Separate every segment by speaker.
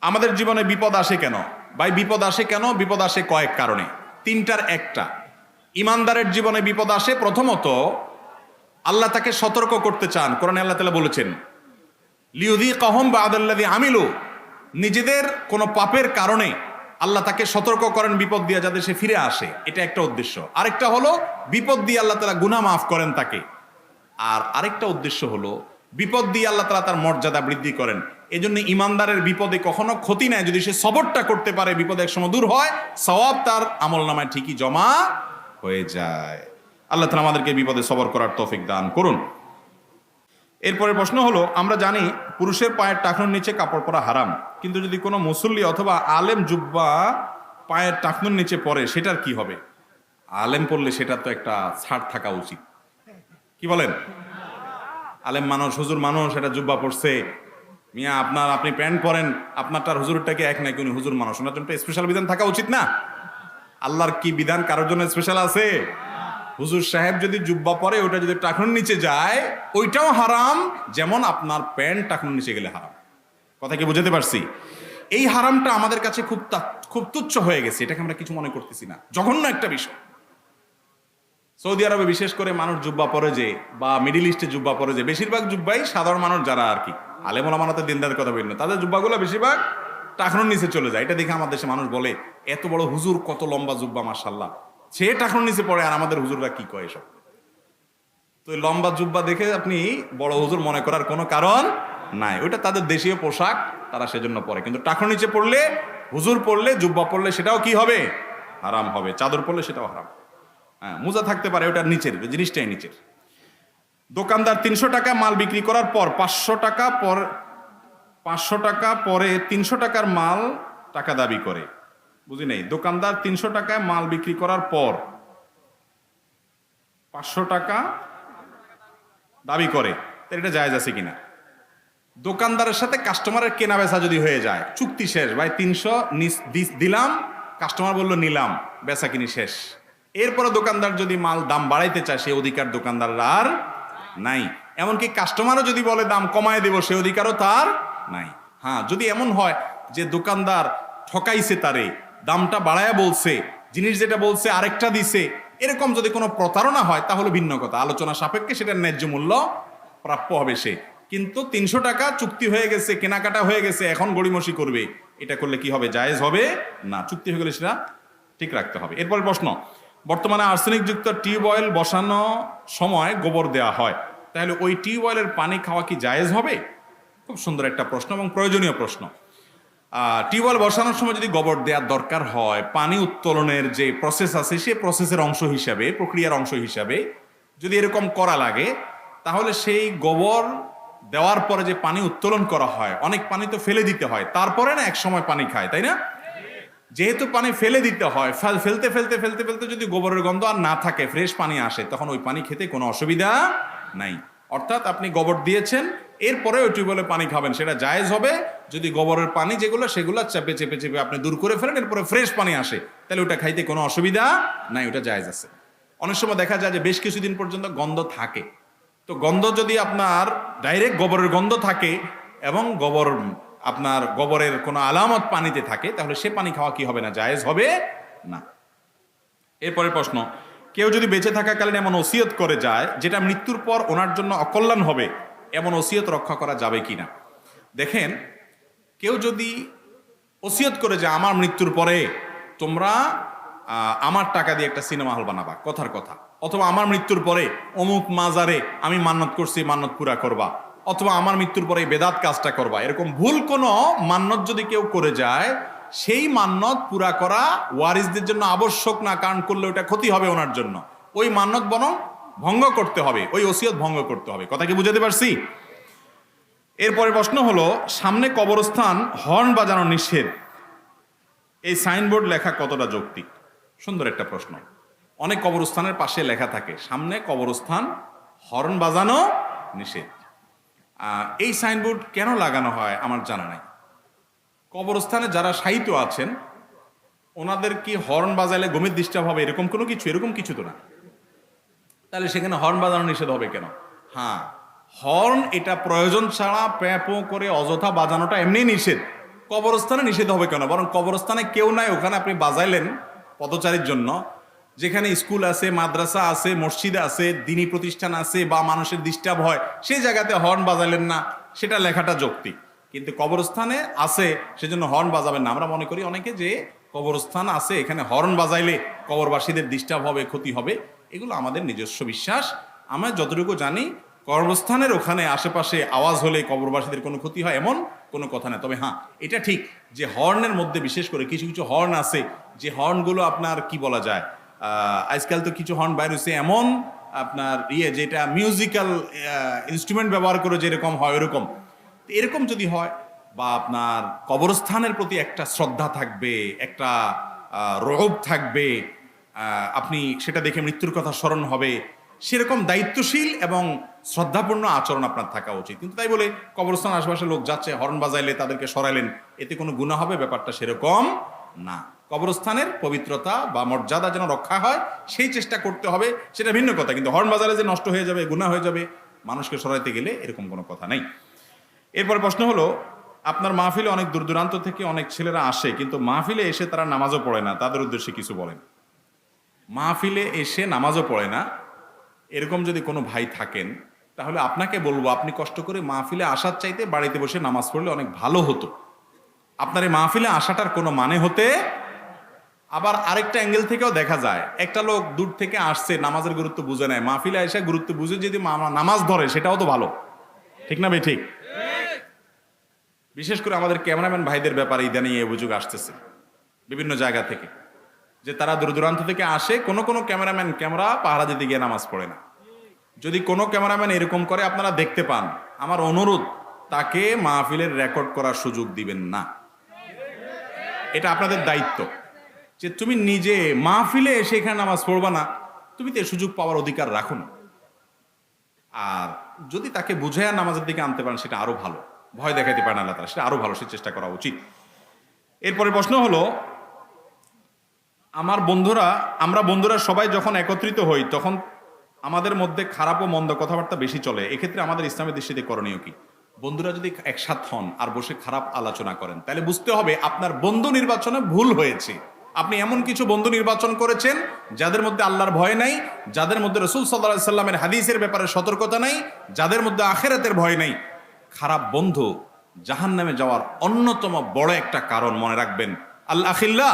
Speaker 1: আমাদের জীবনে বিপদ আসে কেন? ভাই, বিপদ আসে কেন? বিপদ আসে কয়েক কারণে। তিনটার একটা। ইমানদারের জীবনে বিপদ আসে প্রথমত, আল্লাহ তাকে সতর্ক করতে চান। কোরআনে আল্লাহ তালা বলেছেন লিউদি কহম বা আদাল্লাদি আমিলু। নিজেদের কোনো পাপের কারণে আল্লাহ তাকে সতর্ক করেন বিপদ দিয়ে যাতে সে ফিরে আসে। এটা একটা উদ্দেশ্য। আরেকটা হলো, বিপদ দিয়ে আল্লাহ তালা গুনাহ মাফ করেন তাকে। আর আরেকটা উদ্দেশ্য হলো বিপদ দিয়ে আল্লাহ তালা তার মর্যাদা বৃদ্ধি করেন। এই জন্য ইমানদারের বিপদে কখনো ক্ষতি নেয় যদি সে সবরটা করতে পারে, বিপদে এক সময় দূর হয়, সওয়াব তার আমল নামায় ঠিকই জমা হয়ে যায়। আল্লাহ তালা আমাদেরকে বিপদে সবর করার তৌফিক দান করুন। এরপরে প্রশ্ন হলো, আমরা জানি পুরুষের পায়ের টাকনুর নিচে কাপড় পরা হারাম। কিন্তু যদি কোনো মুসল্লি অথবা আলেম জুব্বা পায়ের টাকনুর নিচে পরে, সেটার কি হবে? আলেম পড়লে সেটা তো একটা ছাড় থাকা উচিত। কি বলেন? আলেম মানুষ, হুজুর মানুষ, এটা জুব্বা পড়ছে। মিয়া, আপনার, আপনি প্যান্ট পরেন, আপনারটার হুজুরটাকে এক নাকি উনি হুজুর মানুষ? ওনার জন্য স্পেশাল বিধান থাকা উচিত না। আল্লাহর কি বিধান, কারোর জন্য স্পেশাল আছে? হুজুর সাহেব যদি জুব্বা পরে, ওটা যদি টাকনুর নিচে যায়, ওইটাও হারাম, যেমন আপনার প্যান্ট টাকনুর নিচে গেলে হারাম। কথা কি বুঝাতে পারছি? এই হারামটা আমাদের কাছে খুব খুব তুচ্ছ হয়ে গেছে, এটাকে আমরা কিছু মনে করতেছি না। জঘন্য একটা বিষয়। সৌদি আরবে বিশেষ করে মানুষ জুব্বা পরে যে, বা মিডিল ইস্টে জুব্বা পরে যে, বেশিরভাগ জুব্বাই সাধারণ মানুষ যারা আর কি। আলেমুল আমানতের দিনদার কথা বলি না তাদের জুব্বাগুলো বেশিরভাগ টাকনুর নিচে চলে যায়। এটা দেখে আমাদের দেশে মানুষ বলে, এত বড় হুজুর, কত লম্বা জুব্বা মার্শাল্লাহ সে টাকনুর নিচে পড়ে আর আমাদের হুজুররা কি কয় এসব? তো লম্বা জুব্বা দেখে আপনি বড় হুজুর মনে করার কোনো কারণ নাই। ওইটা তাদের দেশীয় পোশাক, তারা সেজন্য পরে। কিন্তু টাকনুর নিচে পড়লে, হুজুর পড়লে, জুব্বা পড়লে সেটাও কি হবে? হারাম হবে। চাদর পড়লে সেটাও হারাম। হ্যাঁ মোজা থাকতে পারে ওটার নিচের জিনিসটাই নিচের। দোকানদার তিনশো টাকা মাল বিক্রি করার পর পাঁচশো টাকা পর, পাঁচশো টাকা পরে তিনশো টাকার মাল টাকা দাবি করে। বুঝি নেই? দোকানদার তিনশো টাকায় মাল বিক্রি করার পর পাঁচশো টাকা দাবি করে। এটা জায়েজ আছে কিনা? দোকানদারের সাথে কাস্টমারের কেনা বেচা যদি হয়ে যায়, চুক্তি শেষ। ভাই, তিনশো দিলাম, কাস্টমার বলল নিলাম, বেচা কিনি শেষ। এরপরে দোকানদার যদি মাল দাম বাড়াইতে চায়, সে অধিকার দোকানদারের আর নাই। এমনকি কাস্টমারও যদি বলে দাম কমায় দেব, সে অধিকারও তার নাই। হ্যাঁ যদি এমন হয় যে দোকানদার ঠকাইছে তারে, দামটা বাড়ায়া বলছে, জিনিস যেটা বলছে, আরেকটা দিছে, এরকম যদি কোনো প্রতারণা হয়, তাহলে ভিন্ন কথা। আলোচনা সাপেক্ষে সেটার ন্যায্য মূল্য প্রাপ্য হবে সে। কিন্তু তিনশো টাকা চুক্তি হয়ে গেছে, কেনাকাটা হয়ে গেছে, এখন গড়িমসি করবে, এটা করলে কি হবে? জায়েজ হবে? না, চুক্তি হয়ে গেলে সেটা ঠিক রাখতে হবে। এরপর প্রশ্ন বর্তমানে আর্সেনিক যুক্ত টিউবওয়েল বসানো সময় গোবর দেওয়া হয়। তাহলে ওই টিউবওয়েলের পানি খাওয়া কি জায়েজ হবে? খুব সুন্দর একটা প্রশ্ন এবং প্রয়োজনীয় প্রশ্ন। টিউবওয়েল বসানোর সময় যদি গোবর দেওয়ার দরকার হয়, পানি উত্তোলনের যে প্রসেস আছে, সে প্রসেসের অংশ হিসাবে, প্রক্রিয়ার অংশ হিসাবে যদি এরকম করা লাগে, তাহলে সেই গোবর দেওয়ার পরে যে পানি উত্তোলন করা হয়, অনেক পানি তো ফেলে দিতে হয়, তারপরে না এক সময় পানি খায়, তাই না? যেহেতু পানি ফেলে দিতে হয়, ফেল- ফেলতে ফেলতে ফেলতে ফেলতে যদি গোবরের গন্ধ আর না থাকে ফ্রেশ পানি আসে, তখন ওই পানি খেতে কোনো অসুবিধা নাই। অর্থাৎ আপনি গোবর দিয়েছেন এরপরে ওই টিউবওয়েলে পানি খাবেন, সেটা জায়েজ হবে। যদি গোবরের পানি যেগুলো, সেগুলো চেপে চেপে চেপে আপনি দূর করে ফেলেন, এরপরে ফ্রেশ পানি আসে, তাহলে ওটা খাইতে কোনো অসুবিধা নাই, ওটা জায়েজ আছে। অনেক সময় দেখা যায় যে বেশ কিছুদিন পর্যন্ত গন্ধ থাকে। তো গন্ধ যদি আপনার ডাইরেক্ট গোবরের গন্ধ থাকে এবং গোবর আপনার গোবরের কোনো আলামত পানিতে থাকে, তাহলে সে পানি খাওয়া কি হবে না? জায়েজ হবে না। এরপরের প্রশ্ন, কেউ যদি বেঁচে থাকাকালীন এমন ওসিয়ত করে যায়, যেটা মৃত্যুর পর ওনার জন্য অকল্যাণ হবে, এমন ওসিয়ত রক্ষা করা যাবে কিনা? দেখেন, কেউ যদি ওসিয়ত করে যে আমার মৃত্যুর পরে তোমরা আমার টাকা দিয়ে একটা সিনেমা হল বানাবা, কথার কথা, অথবা আমার মৃত্যুর পরে অমুক মাজারে আমি মান্নত করছি, মান্নত পুরা করবা অথবা আমার মৃত্যুর পরে বেদাত কাজটা করবা। এরকম ভুল কোনো মান্নত যদি কেউ করে যায়, সেই মান্নত পুরা করা ওয়ারিসদের জন্য আবশ্যক না, কারণ করলে ওটা ক্ষতি হবে ওনার জন্য। ওই মান্নত বরং ভঙ্গ করতে হবে, ওই ওসিয়ত ভঙ্গ করতে হবে। কথা কি বুঝাতে পারছি? এরপরে প্রশ্ন হলো, সামনে কবরস্থান হর্ন বাজানো নিষেধ। এই সাইনবোর্ড লেখা কতটা যৌক্তিক? সুন্দর একটা প্রশ্ন। অনেক কবরস্থানের পাশে লেখা থাকে, সামনে কবরস্থান হর্ন বাজানো নিষেধ। এই সাইনবোর্ড কেন লাগানো হয় আমার জানা নাই। কবরস্থানে যারা সাহিত্য আছেন, ওনাদের কি হর্ন বাজালে গমির ডিস্টার্ব হবে এরকম কোনো কিছু? এরকম কিছু তো না। তাহলে সেখানে হর্ন বাজানো নিষেধ হবে কেন? হ্যাঁ হর্ন এটা প্রয়োজন ছাড়া প্যাঁ পো করে অযথা বাজানোটা এমনি নিষেধ। কবরস্থানে নিষেধ হবে কেন? বরং কবরস্থানে কেউ নাই, ওখানে আপনি বাজাইলেন পদচারীর জন্য। যেখানে স্কুল আছে, মাদ্রাসা আছে, মসজিদ আছে, দিনী প্রতিষ্ঠান আছে বা মানুষের ডিস্টার্ব হয় সেই জায়গাতে হর্ন বাজালেন না, সেটা লেখাটা যৌক্তিক। কিন্তু কবরস্থানে আছে, সেজন্য হর্ন বাজাবেন না। আমরা মনে করি অনেকে যে কবরস্থান আছে, এখানে হর্ন বাজাইলে কবরবাসীদের ডিস্টার্ব হবে, ক্ষতি হবে, এগুলো আমাদের নিজস্ব বিশ্বাস। আমরা যতটুকু জানি কর্মস্থানের ওখানে আশেপাশে আওয়াজ হলে কবরবাসীদের কোনো ক্ষতি হয়, এমন কোনো কথা না। তবে হ্যাঁ এটা ঠিক যে হর্নের মধ্যে বিশেষ করে কিছু কিছু হর্ন আছে, যে হর্নগুলো আপনার কি বলা যায়? আজকাল তো কিছু হর্ন বাইর হয়েছে এমন আপনার ইয়ে যেটা মিউজিক্যাল ইনস্ট্রুমেন্ট ব্যবহার করে যেরকম হয় ওরকম। এরকম যদি হয় বা আপনার কবরস্থানের প্রতি একটা শ্রদ্ধা থাকবে, একটা রোগ থাকবে আপনি সেটা দেখে মৃত্যুর কথা স্মরণ হবে, সেরকম দায়িত্বশীল এবং শ্রদ্ধাপূর্ণ আচরণ আপনার থাকা উচিত। কিন্তু তাই বলে কবরস্থান আশেপাশে লোক যাচ্ছে হর্ন বাজাইলে তাদেরকে সরাইলেন, এতে কোনো গুণা হবে? ব্যাপারটা সেরকম না। কবরস্থানের পবিত্রতা বা মর্যাদা যেন রক্ষা হয়, সেই চেষ্টা করতে হবে। সেটা ভিন্ন কথা, কিন্তু হর্ন বাজারে যে নষ্ট হয়ে যাবে গুণা হয়ে যাবে, মানুষকে সরাইতে গেলে এরকম কোনো কথা নেই। এরপর প্রশ্ন হলো, আপনার মাহফিলে অনেক দূর দূরান্ত থেকে অনেক ছেলেরা আসে, কিন্তু মাহফিলে এসে তারা নামাজও পড়ে না, তাদের উদ্দেশ্যে কিছু বলেন। মাহফিলে এসে নামাজও পড়ে না, এরকম যদি কোনো ভাই থাকেন, তাহলে আপনাকে বলব, আপনি কষ্ট করে মাহফিলে আসার চাইতে বাড়িতে বসে নামাজ পড়লে অনেক ভালো হতো। আপনার এই মাহফিলে আসাটার কোনো মানে হতে আবার আরেকটা অ্যাঙ্গেল থেকেও দেখা যায়, একটা লোক দূর থেকে আসছে, নামাজের গুরুত্ব বুঝে নেয়। মাহফিলে এসে গুরুত্ব বুঝে যদি নামাজ ধরে, সেটাও তো ভালো। ঠিক না ভাই? ঠিক? বিশেষ করে আমাদের ক্যামেরাম্যান ভাইদের ব্যাপারে ইদানিং এই অভিযোগ আসতেছে, বিভিন্ন জায়গা থেকে, যে তারা দূর দূরান্ত থেকে আসে, কোনো কোনো ক্যামেরাম্যান ক্যামেরা পাহারা দিতে গিয়ে নামাজ পড়ে না। যদি কোনো ক্যামেরাম্যান এরকম করে, আপনারা দেখতে পান। আমার অনুরোধ, তাকে মাহফিলের রেকর্ড করার সুযোগ দিবেন না। এটা আপনাদের দায়িত্ব। যে তুমি নিজে মাহফিলে এসে এখানে নামাজ পড়বা না, তুমি তো সুযোগ পাওয়ার অধিকার রাখো না। আর যদি তাকে বুঝাইয়া নামাজের দিকে আনতে পারেন, সেটা আরও ভালো। ভয় দেখাইতে পারেন আল্লাহ তারা সেটা আরও ভালো, সে চেষ্টা করা উচিত। এরপরে প্রশ্ন হলো, আমার বন্ধুরা, আমরা বন্ধুরা সবাই যখন একত্রিত হই, তখন আমাদের মধ্যে খারাপ ও মন্দ কথাবার্তা বেশি চলে। এক্ষেত্রে আমাদের ইসলামের দৃষ্টিতে করণীয় কি? বন্ধুরা যদি একসাথ হন আর বসে খারাপ আলোচনা করেন, তাহলে বুঝতে হবে আপনার বন্ধু নির্বাচনে ভুল হয়েছে। আপনি এমন কিছু বন্ধু নির্বাচন করেছেন যাদের মধ্যে আল্লাহর ভয় নাই, যাদের মধ্যে রসুল সাল্লাহ সাল্লামের হাদিসের ব্যাপারে সতর্কতা নাই, যাদের মধ্যে আখেরাতের ভয় নাই। খারাপ বন্ধু জাহান নামে যাওয়ার অন্যতম বড় একটা কারণ মনে রাখবেন। আল্লাহ আখিল্লা,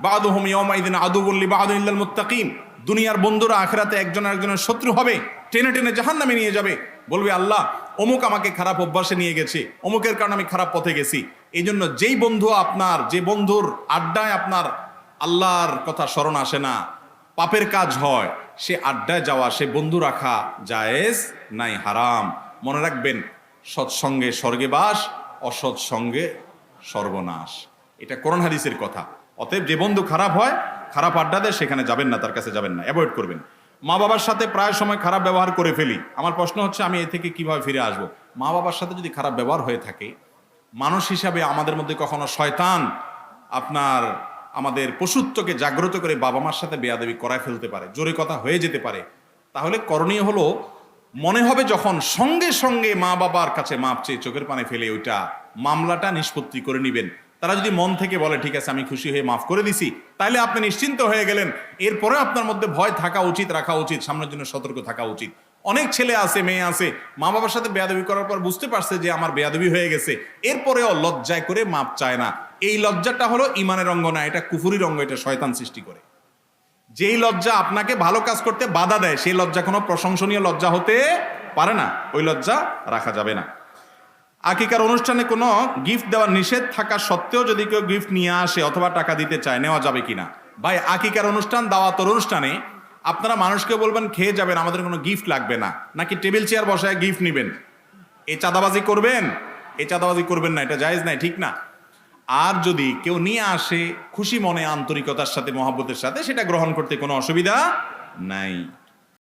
Speaker 1: বাদুহম ইয়মাইদিন আদুবল্লি বাদুল ইল্লাল মুত্তাকিন। দুনিয়ার বন্ধুরা আখেরাতে একজন একজনের শত্রু হবে, টেনে টেনে জাহান নামে নিয়ে যাবে। বলবে, আল্লাহ, অমুক আমাকে খারাপ অভ্যাসে নিয়ে গেছে, অমুকের কারণে আমি খারাপ পথে গেছি। এই জন্য যেই বন্ধু আপনার, যে বন্ধুর আড্ডায় আপনার আল্লাহর কথা স্মরণ আসে না। পাপের কাজ হয়, সে আড্ডায় যাওয়া, সে বন্ধু রাখা জায়েজ নাই, হারাম। মনে রাখবেন সৎসঙ্গে স্বর্গে বাস অসৎসঙ্গে সর্বনাশ। এটা করোন হাদিসের কথা। অতএব যে বন্ধু খারাপ হয়, খারাপ আড্ডা দেয়, সেখানে যাবেন না, তার কাছে যাবেন না। অ্যাভয়েড করবেন। মা বাবার সাথে প্রায় সময় খারাপ ব্যবহার করে ফেলি। আমার প্রশ্ন হচ্ছে, আমি এ থেকে কীভাবে ফিরে আসব? মা বাবার সাথে যদি খারাপ ব্যবহার হয়ে থাকে, মানুষ হিসাবে আমাদের মধ্যে কখনো শয়তান আপনার আমাদের পশুত্বকে জাগ্রত করে বাবা মার সাথে বেয়াদবি করায় ফেলতে পারে, জোরে কথা হয়ে যেতে পারে। তাহলে করণীয় হলো, মনে হবে যখন সঙ্গে সঙ্গে মা বাবার কাছে মাপ চেয়ে চোখের পানে ফেলে ওইটা মামলাটা নিষ্পত্তি করে নেবেন। তারা যদি মন থেকে বলে, ঠিক আছে, আমি খুশি হয়ে মাফ করে দিছি, তাহলে আপনি নিশ্চিন্ত হয়ে গেলেন। এরপরে আপনার মধ্যে ভয় থাকা উচিত, রাখা উচিত, সামনের জন্য সতর্ক থাকা উচিত। অনেক ছেলে আছে, মেয়ে আছে মা বাবার সাথে বেয়াদবি করার পর বুঝতে পারছে যে আমার বেয়াদবি হয়ে গেছে। এরপরেও লজ্জায় করে মাপ চায় না। এই লজ্জাটা হলো ইমানের অঙ্গ না, এটা কুফুরির অঙ্গ, এটা শয়তান সৃষ্টি করে। যেই লজ্জা আপনাকে ভালো কাজ করতে বাধা দেয়, সেই লজ্জা কোনো প্রশংসনীয় লজ্জা হতে পারে না। ওই লজ্জা রাখা যাবে না। আকিকার অনুষ্ঠানে কোনো গিফট দেওয়ার নিষেধ থাকা সত্ত্বেও যদি কেউ গিফট নিয়ে আসে অথবা টাকা দিতে চায়, নেওয়া যাবে কিনা? ভাই, আকিকার অনুষ্ঠান, দাওয়াতর অনুষ্ঠানে আপনারা মানুষকে বলবেন, খেয়ে যাবেন, আমাদের কোনো গিফট লাগবে না। নাকি টেবিল চেয়ার বসায় গিফট নেবেন? এই চাঁদাবাজি করবেন? এই চাঁদাবাজি করবেন না, এটা জায়েজ নাই, ঠিক না? আর যদি কেউ নিয়ে আসে, খুশি মনে, আন্তরিকতার সাথে, মহাব্বতের সাথে, সেটা গ্রহণ করতে কোনো অসুবিধা নাই।